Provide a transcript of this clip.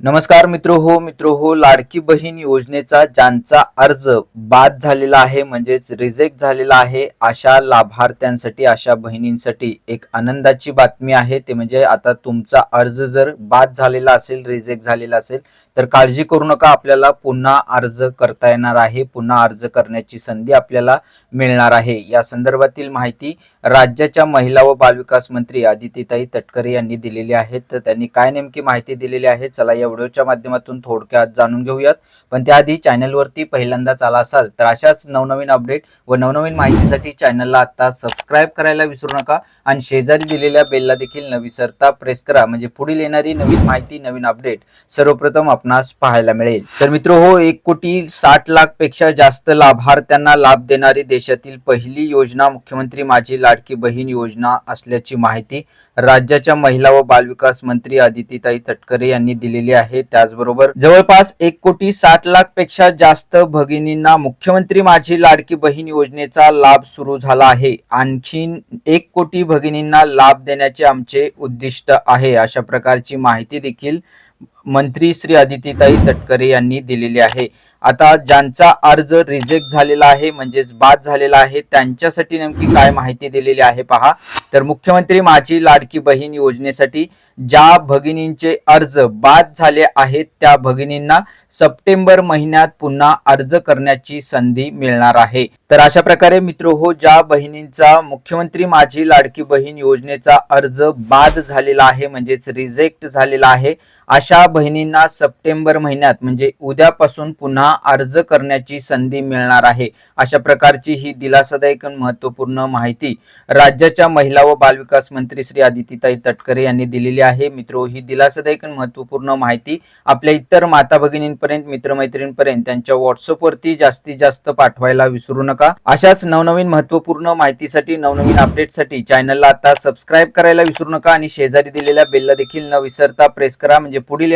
नमस्कार मित्र हो मित्र हो लाडकी बहीण योजनेचा ज्यांचा अर्ज बाद झालेला आहे म्हणजेच रिजेक्ट झालेला आहे अशा लाभार्थ्यांसाठी अशा बहिणींसाठी एक आनंदाची बातमी आहे. ते म्हणजे आता तुमचा अर्ज जर बाद झालेला असेल रिजेक्ट झालेला असेल तर काळजी करू नका आपल्याला पुन्हा अर्ज करता येणार आहे पुन्हा अर्ज करण्याची संधी आपल्याला मिळणार आहे. या संदर्भातील माहिती राज्याच्या महिला व बालविकास मंत्री आदितीताई तटकरे यांनी दिलेली आहे. तर त्यांनी काय नेमकी माहिती दिलेली आहे चला या व्हिडिओच्या माध्यमातून थोडक्यात जाणून घेऊयात. पण त्याआधी चॅनलवरती पहिल्यांदाच आला असाल तर अशाच नवनवीन अपडेट व नवनवीन माहितीसाठी चॅनलला आता सबस्क्राईब करायला विसरू नका आणि शेजारी दिलेल्या बेलला देखील न विसरता प्रेस करा. म्हणजे पुढील येणारी नवीन माहिती नवीन अपडेट सर्वप्रथम आपणास पाहायला मिळेल. तर मित्र हो एक कोटी साठ लाखपेक्षा जास्त लाभार्थ्यांना लाभ देणारी देशातील पहिली योजना मुख्यमंत्री माझी लाडकी बहीण योजना असल्याची माहिती राज्याच्या महिला व बालविकास मंत्री आदितीताई तटकरे यांनी दिलेली आहे. त्याचबरोबर जवळपास एक कोटी साठ लाखपेक्षा जास्त भगिनींना मुख्यमंत्री माझी लाडकी बहीण योजनेचा लाभ सुरू झाला आहे. आणखीन एक कोटी भगिनींना लाभ देण्याचे आमचे उद्दिष्ट आहे अशा प्रकारची माहिती देखील मंत्री श्री आदितीताई तटकरे यांनी दिलेली आहे. आता ज्यांचा अर्ज रिजेक्ट झालेला आहे म्हणजेच बाद झालेला आहे त्यांच्यासाठी नेमकी काय माहिती दिलेली आहे पहा. तर मुख्यमंत्री माझी लाडकी बहीण योजनेसाठी ज्या भगिनींचे अर्ज बाद झाले आहेत त्या भगिनींना सप्टेंबर महिन्यात पुन्हा अर्ज करण्याची संधी मिळणार आहे. तर अशा प्रकारे मित्र हो ज्या बहिणींचा मुख्यमंत्री माझी लाडकी बहीण योजनेचा अर्ज बाद झालेला आहे म्हणजेच रिजेक्ट झालेला आहे अशा बहिणींना सप्टेंबर महिन्यात म्हणजे उद्यापासून पुन्हा अर्ज करण्याची संधी मिळणार आहे. अशा प्रकारची ही दिलासादायक महत्त्वपूर्ण माहिती राज्याच्या महिला व बालविकास मंत्री श्री आदितीताई तटकरे यांनी दिलेली आहे. मित्रो ही दिलासादायक महत्त्वपूर्ण माहिती आपल्या इतर माता भगिनींपर्यंत मित्रमैत्रिणींपर्यंत त्यांच्या व्हॉट्सअपवरती जास्तीत जास्त पाठवायला विसरू नका. अशाच नवनवीन महत्त्वपूर्ण माहितीसाठी नवनवीन अपडेटसाठी चॅनलला आता सबस्क्राईब करायला विसरू नका आणि शेजारी दिलेल्या बेलला देखील न विसरता प्रेस करा. म्हणजे पुढील